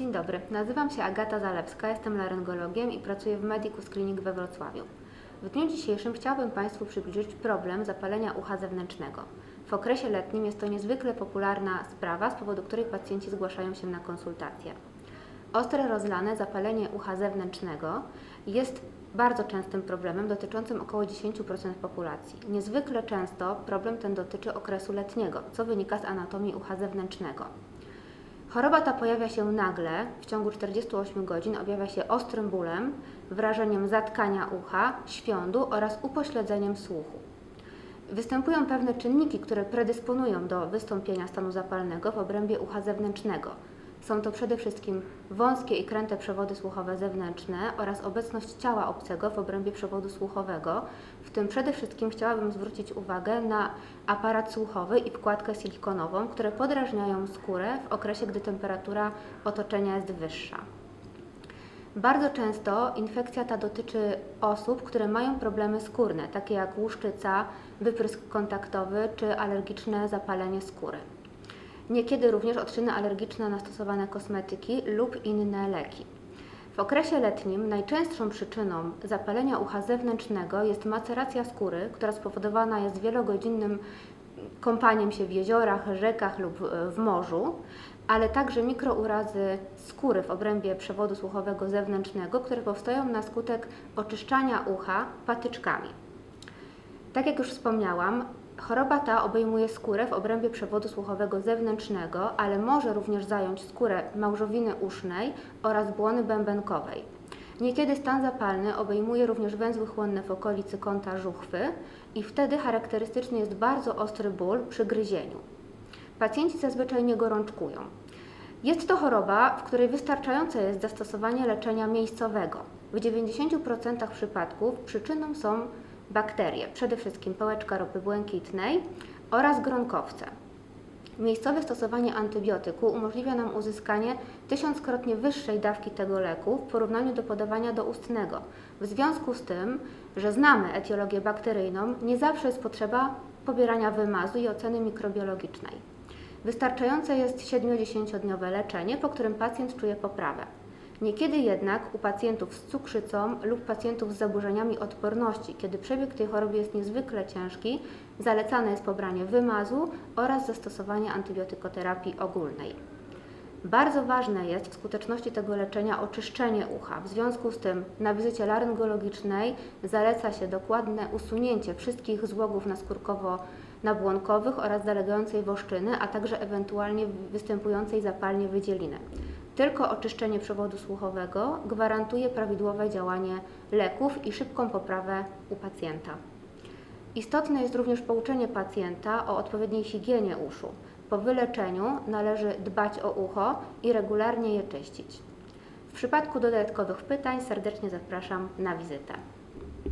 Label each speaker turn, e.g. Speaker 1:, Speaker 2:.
Speaker 1: Dzień dobry, nazywam się Agata Zalewska, jestem laryngologiem i pracuję w Medicus Clinic we Wrocławiu. W dniu dzisiejszym chciałabym Państwu przybliżyć problem zapalenia ucha zewnętrznego. W okresie letnim jest to niezwykle popularna sprawa, z powodu której pacjenci zgłaszają się na konsultacje. Ostre rozlane zapalenie ucha zewnętrznego jest bardzo częstym problemem dotyczącym około 10% populacji. Niezwykle często problem ten dotyczy okresu letniego, co wynika z anatomii ucha zewnętrznego. Choroba ta pojawia się nagle, w ciągu 48 godzin objawia się ostrym bólem, wrażeniem zatkania ucha, świądu oraz upośledzeniem słuchu. Występują pewne czynniki, które predysponują do wystąpienia stanu zapalnego w obrębie ucha zewnętrznego. Są to przede wszystkim wąskie i kręte przewody słuchowe zewnętrzne oraz obecność ciała obcego w obrębie przewodu słuchowego. W tym przede wszystkim chciałabym zwrócić uwagę na aparat słuchowy i wkładkę silikonową, które podrażniają skórę w okresie, gdy temperatura otoczenia jest wyższa. Bardzo często infekcja ta dotyczy osób, które mają problemy skórne, takie jak łuszczyca, wyprysk kontaktowy czy alergiczne zapalenie skóry. Niekiedy również odczyny alergiczne na stosowane kosmetyki lub inne leki. W okresie letnim najczęstszą przyczyną zapalenia ucha zewnętrznego jest maceracja skóry, która spowodowana jest wielogodzinnym kąpaniem się w jeziorach, rzekach lub e, w morzu, ale także mikrourazy skóry w obrębie przewodu słuchowego zewnętrznego, które powstają na skutek oczyszczania ucha patyczkami. Tak jak już wspomniałam, choroba ta obejmuje skórę w obrębie przewodu słuchowego zewnętrznego, ale może również zająć skórę małżowiny usznej oraz błony bębenkowej. Niekiedy stan zapalny obejmuje również węzły chłonne w okolicy kąta żuchwy i wtedy charakterystyczny jest bardzo ostry ból przy gryzieniu. Pacjenci zazwyczaj nie gorączkują. Jest to choroba, w której wystarczające jest zastosowanie leczenia miejscowego. W 90% przypadków przyczyną są bakterie, przede wszystkim pałeczka ropy błękitnej oraz gronkowce. Miejscowe stosowanie antybiotyku umożliwia nam uzyskanie tysiąckrotnie wyższej dawki tego leku w porównaniu do podawania do ustnego. W związku z tym, że znamy etiologię bakteryjną, nie zawsze jest potrzeba pobierania wymazu i oceny mikrobiologicznej. Wystarczające jest 7-10-dniowe leczenie, po którym pacjent czuje poprawę. Niekiedy jednak u pacjentów z cukrzycą lub pacjentów z zaburzeniami odporności, kiedy przebieg tej choroby jest niezwykle ciężki, zalecane jest pobranie wymazu oraz zastosowanie antybiotykoterapii ogólnej. Bardzo ważne jest w skuteczności tego leczenia oczyszczenie ucha. W związku z tym na wizycie laryngologicznej zaleca się dokładne usunięcie wszystkich złogów naskórkowo-nabłonkowych oraz zalegającej woszczyny, a także ewentualnie występującej zapalnie wydzieliny. Tylko oczyszczenie przewodu słuchowego gwarantuje prawidłowe działanie leków i szybką poprawę u pacjenta. Istotne jest również pouczenie pacjenta o odpowiedniej higienie uszu. Po wyleczeniu należy dbać o ucho i regularnie je czyścić. W przypadku dodatkowych pytań serdecznie zapraszam na wizytę.